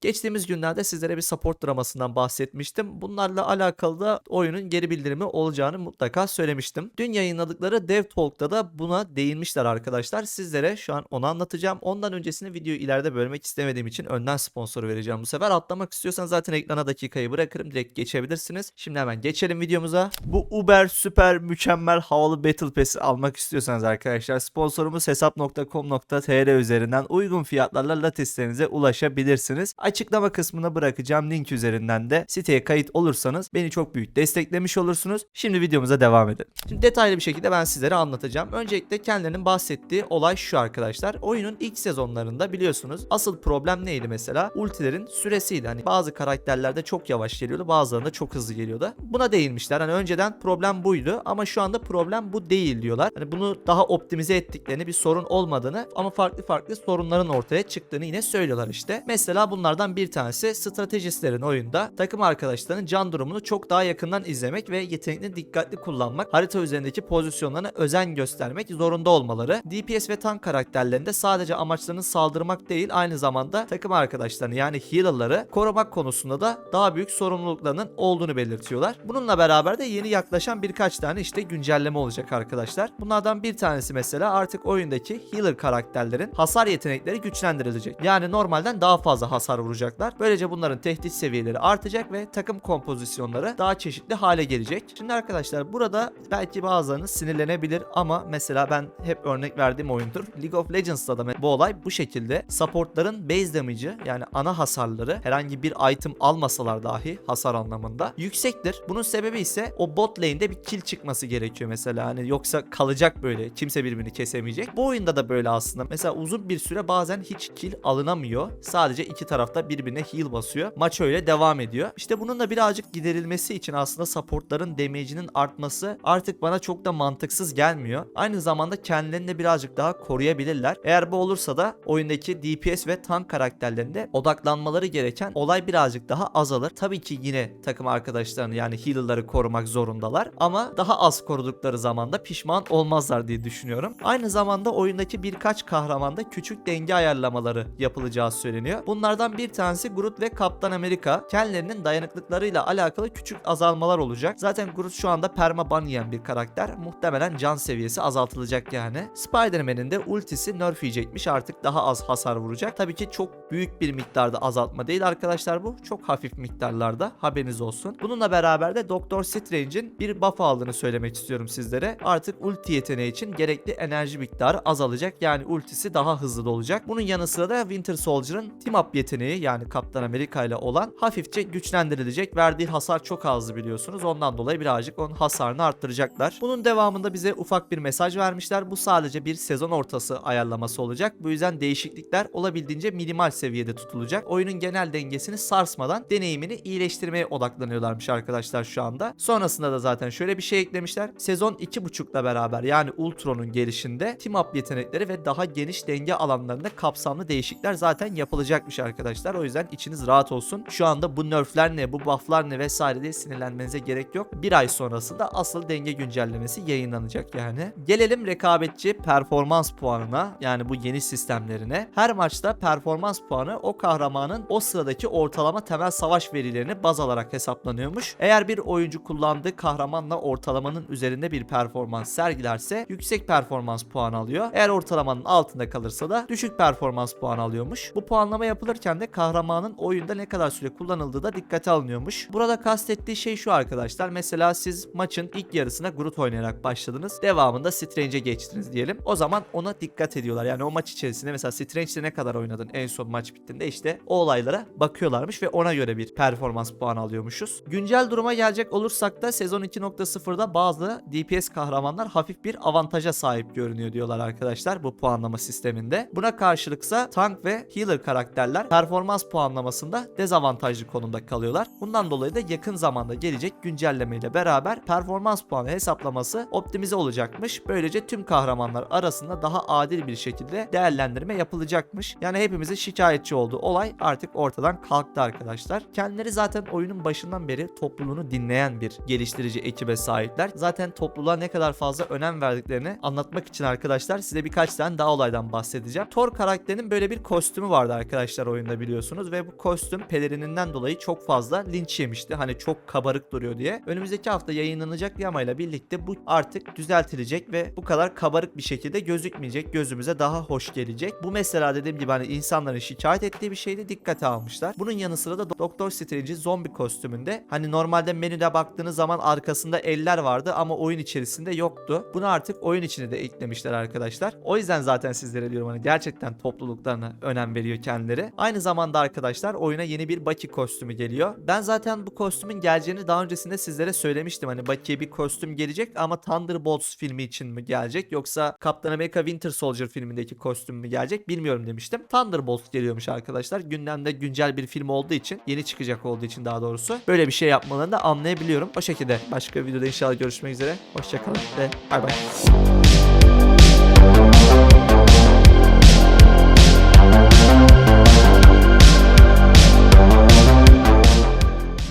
Geçtiğimiz günlerde sizlere bir support dramasından bahsetmiştim. Bunlarla alakalı da oyunun geri bildirimi olacağını mutlaka söylemiştim. Dün yayınladıkları Dev Talk'ta da buna değinmişler arkadaşlar. Sizlere şu an onu anlatacağım. Ondan öncesinde videoyu ileride bölmek istemediğim için önden sponsor vereceğim bu sefer. Atlamak istiyorsanız zaten ekrana dakikayı bırakırım. Direkt geçebilirsiniz. Şimdi hemen geçelim videomuza. Bu Uber süper mükemmel havalı Battle Pass'i almak istiyorsanız arkadaşlar sponsorumuz hesap.com.tr üzerinden uygun fiyatlarla lateslerinize ulaşabilirsiniz. Açıklama kısmına bırakacağım link üzerinden de siteye kayıt olursanız beni çok büyük desteklemiş olursunuz. Şimdi videomuza devam edelim. Şimdi detaylı bir şekilde ben sizlere anlatacağım. Öncelikle kendilerinin bahsettiği olay şu arkadaşlar. Oyunun ilk sezonlarında biliyorsunuz asıl problem neydi mesela? Ultilerin süresiydi. Hani bazı karakterlerde çok yavaş geliyordu bazılarında çok hızlı geliyordu. Buna değinmişler. Hani önceden problem buydu ama şu anda problem bu değil diyorlar. Hani bunu daha optimize ettiklerini bir sorun olmadığını ama farklı farklı sorunların ortaya çıktığını yine söylüyorlar işte. Mesela bunlardan bir tanesi stratejistlerin oyunda takım arkadaşlarının can durumunu çok daha yakından izlemek ve yeteneklerini dikkatli kullanmak, harita üzerindeki pozisyonlarına özen göstermek zorunda olmaları. DPS ve tank karakterlerinde sadece amaçlarını saldırmak değil aynı zamanda takım arkadaşlarını yani healer'ları korumak konusunda da daha büyük sorumluluklarının olduğunu belirtiyorlar. Bununla beraber de yeni yaklaşan birkaç tane işte güncelleme olacak arkadaşlar. Bunlardan bir tanesi mesela artık oyundaki healer karakterlerin hasar yetenekleri güçlendirilecek. Yani normalden daha fazla hasar vuracaklar. Böylece bunların tehdit seviyeleri artacak ve takım kompozisyonları daha çeşitli hale gelecek. Şimdi arkadaşlar burada belki bazılarınız sinirlenebilir ama mesela ben hep örnek verdiğim oyundur. League of Legends'ta da bu olay bu şekilde. Supportların base damage'ı yani ana hasarları herhangi bir item almasalar dahi hasar anlamında yüksektir. Bunun sebebi ise o bot lane'de bir kill çıkması gerekiyor mesela. Hani yoksa kalacak böyle. Kimse birbirini kesemeyecek. Bu oyunda da böyle aslında. Mesela uzun bir süre bazen hiç kill alınamıyor. Sadece iki tarafta birbirine heal basıyor. Maç öyle devam ediyor. İşte bunun da birazcık giderilmesi için aslında supportların damage'inin artması artık bana çok da mantıksız gelmiyor. Aynı zamanda kendilerini de birazcık daha koruyabilirler. Eğer bu olursa da oyundaki DPS ve tank karakterlerinde odaklanmaları gereken olay birazcık daha azalır. Tabii ki yine takım arkadaşlarını yani healer'ları korumak zorundalar ama daha az korudukları zaman da pişman olmazlar diye düşünüyorum. Aynı zamanda oyundaki birkaç kahramanda küçük denge ayarlamaları yapılacağı söyleniyor. Bunlardan bir tanesi Groot ve Kaptan Amerika. Kendilerinin dayanıklıklarıyla alakalı küçük azalmalar olacak. Zaten Groot şu anda perma ban yiyen bir karakter. Muhtemelen can seviyesi azaltılacak yani. Spider-Man'in de ultisi nerf yiyecekmiş. Artık daha az hasar vuracak. Tabii ki çok büyük bir miktarda azaltma değil arkadaşlar bu. Çok hafif miktarlarda haberiniz olsun. Bununla beraber de Doktor Strange'in bir buff aldığını söylemek istiyorum sizlere. Artık ulti yeteneği için gerekli enerji miktarı azalacak. Yani ultisi daha hızlı dolacak. Bunun yanı sıra da Winter Soldier'ın team up yeteneği yani Kaptan Amerika ile olan hafifçe güçlendirilecek. Verdiği hasar çok azdı biliyorsunuz. Ondan dolayı birazcık onun hasarını arttıracaklar. Bunun devamında bize ufak bir mesaj vermişler. Bu sadece bir sezon ortası ayarlaması olacak. Bu yüzden değişiklikler olabildiğince minimal seviyede tutulacak. Oyunun genel dengesini sarsmadan deneyimini iyileştirmeye odaklanıyorlarmış arkadaşlar şu anda. Sonrasında da zaten şöyle bir şey eklemişler. Sezon 2.5'la beraber yani Ultron'un gelişinde team up yetenekleri ve daha geniş denge alanlarında kapsamlı değişiklikler zaten yapılacakmış arkadaşlar. O yüzden içiniz rahat olsun. Şu anda bu nerfler ne, bu bufflar ne vesaire diye sinirlenmenize gerek yok. Bir ay sonrasında asıl denge güncellemesi yayınlanacak yani. Gelelim rekabetçi performans puanına yani bu yeni sistemlerine. Her maçta performans puanı o kahramanın o sıradaki ortalama temel savaş verilerini baz alarak hesaplanıyormuş. Eğer bir oyuncu kullandığı kahramanla ortalamanın üzerinde bir performans sergilerse yüksek performans puanı alıyor. Eğer ortalamanın altında kalırsa da düşük performans puanı alıyormuş. Bu puanlama yapılırken de kahramanın oyunda ne kadar süre kullanıldığı da dikkate alınıyormuş. Burada kastettiği şey şu arkadaşlar. Mesela siz maçın ilk yarısına Groot oynayarak başladınız. Devamında Strange'e geçtiniz diyelim. O zaman ona dikkat ediyorlar. Yani o maç içerisinde mesela Strange'de ne kadar oynadın en son maç bittiğinde işte o olaylara bakıyorlarmış ve ona göre bir performans puanı alıyormuşuz. Güncel duruma gelecek olursak da sezon 2.0'da bazı DPS kahramanlar hafif bir avantaja sahip görünüyor diyorlar arkadaşlar bu puanlama sisteminde. Buna karşılıksa tank ve healer karakterler performans puanlamasında dezavantajlı konumda kalıyorlar. Bundan dolayı da yakın zamanda gelecek güncelleme ile beraber performans puanı hesaplaması optimize olacakmış. Böylece tüm kahramanlar arasında daha adil bir şekilde değerlendirme yapılacakmış. Yani hepimizin şikayetçi olduğu olay artık ortadan kalktı arkadaşlar. Kendileri zaten oyunun başından beri topluluğunu dinleyen bir geliştirici ekibe sahipler. Zaten topluluğa ne kadar fazla önem verdiklerini anlatmak için arkadaşlar size birkaç tane daha olaydan bahsedeceğim. Thor karakterinin böyle bir kostümü vardı arkadaşlar oyunda biliyorsunuz ve bu kostüm pelerininden dolayı çok fazla linç yemişti. Hani çok kabarık duruyor diye. Önümüzdeki hafta yayınlanacak yamayla birlikte bu artık düzeltilecek ve bu kadar kabarık bir şekilde gözükmeyecek. Gözümüze daha hoş gelecek. Bu mesela dediğim gibi hani insanların şikayet ettiği bir şeydi dikkate almışlar. Bunun yanı sıra da Doktor Strange'in zombi kostümünde hani normalde menüde baktığınız zaman arkasında eller vardı ama oyun içerisinde yoktu. Bunu artık oyun içine de eklemişler arkadaşlar. O yüzden zaten sizlere diyorum hani gerçekten topluluklarına önem veriyor kendileri. Aynı zamanda arkadaşlar oyuna yeni bir Baki kostümü geliyor. Ben zaten bu kostümün geleceğini daha öncesinde sizlere söylemiştim. Hani Baki'ye bir kostüm gelecek ama Thunderbolts filmi için mi gelecek yoksa Captain America Winter Soldier filmindeki kostüm mü gelecek bilmiyorum demiştim. Thunderbolts geliyormuş arkadaşlar. Gündemde güncel bir film olduğu için, yeni çıkacak olduğu için daha doğrusu böyle bir şey yapmalarını da anlayabiliyorum. O şekilde başka bir videoda inşallah görüşmek üzere. Hoşçakalın ve bay bay.